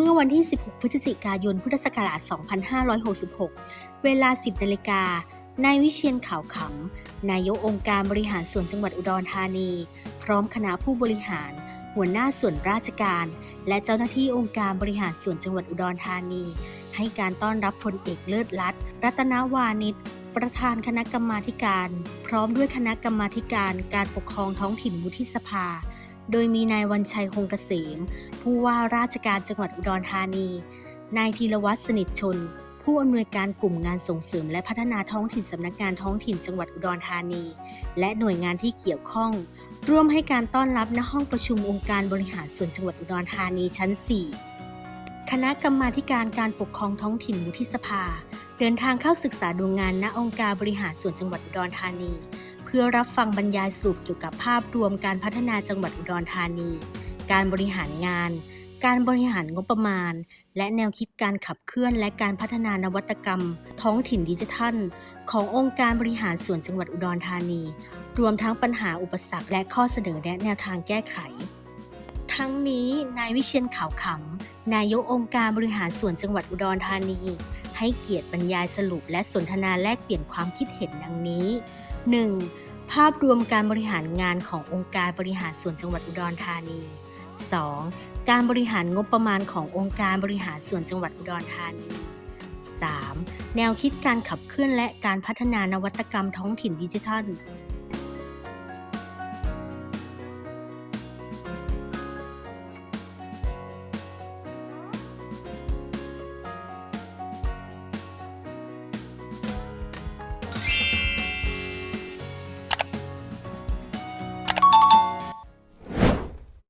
เมื่อวันที่ 16 พฤศจิกายน พุทธศักราช 2566 เวลา 10 นาฬิกา นายวิเชียนขาวขำ นายกองค์การบริหารส่วนจังหวัดอุดรธานี พร้อมคณะผู้บริหาร หัวหน้าส่วนราชการ และเจ้าหน้าที่องค์การบริหารส่วนจังหวัดอุดรธานี ให้การต้อนรับพลเอกเลิศลัดรัตนวานิชประธานคณะกรรมาการ พร้อมด้วยคณะกรรมาการ การปกครองท้องถิ่นวุฒิสภา โดยมีนายวันชัยคงเกษม ผู้ว่าราชการจังหวัดอุดรธานี นายธีรวัตรสนิทชน ผู้อำนวยการกลุ่มงานส่งเสริม และพัฒนาท้องถิ่นสำนักงานท้องถิ่นจังหวัดอุดรธานี และหน่วยงานที่เกี่ยวข้อง ร่วมให้การต้อนรับณห้องประชุมองค์การบริหารส่วนจังหวัดอุดรธานีชั้น 4 คณะกรรมาการการปกครองท้องถิ่นวุฒิสภา เดินทางเข้าศึกษาดูงานณองค์การบริหารส่วนจังหวัดอุดรธานี เพื่อรับฟังบรรยายสรุปเกี่ยวกับภาพรวมการพัฒนาจังหวัดอุดรธานี การบริหารงาน การบริหารงบประมาณ และแนวคิดการขับเคลื่อนและการพัฒนานวัตกรรม ท้องถิ่นดิจิทัล ขององค์การบริหารส่วนจังหวัดอุดรธานี รวมทั้งปัญหาอุปสรรคและข้อเสนอแนะแนวทางแก้ไข ทั้งนี้นายวิเชียนขาวขำนายกองค์การบริหารส่วนจังหวัดอุดรธานี ให้เกียรติบรรยายสรุปและสนทนาแลกเปลี่ยนความคิดเห็นดังนี้ 1. ภาพรวมการบริหารงานขององค์การบริหารส่วนจังหวัดอุดรธานี 2. การบริหารงบประมาณขององค์การบริหารส่วนจังหวัดอุดรธานี 3. แนวคิดการขับเคลื่อนและการพัฒนานวัตกรรมท้องถิ่นดิจิทัล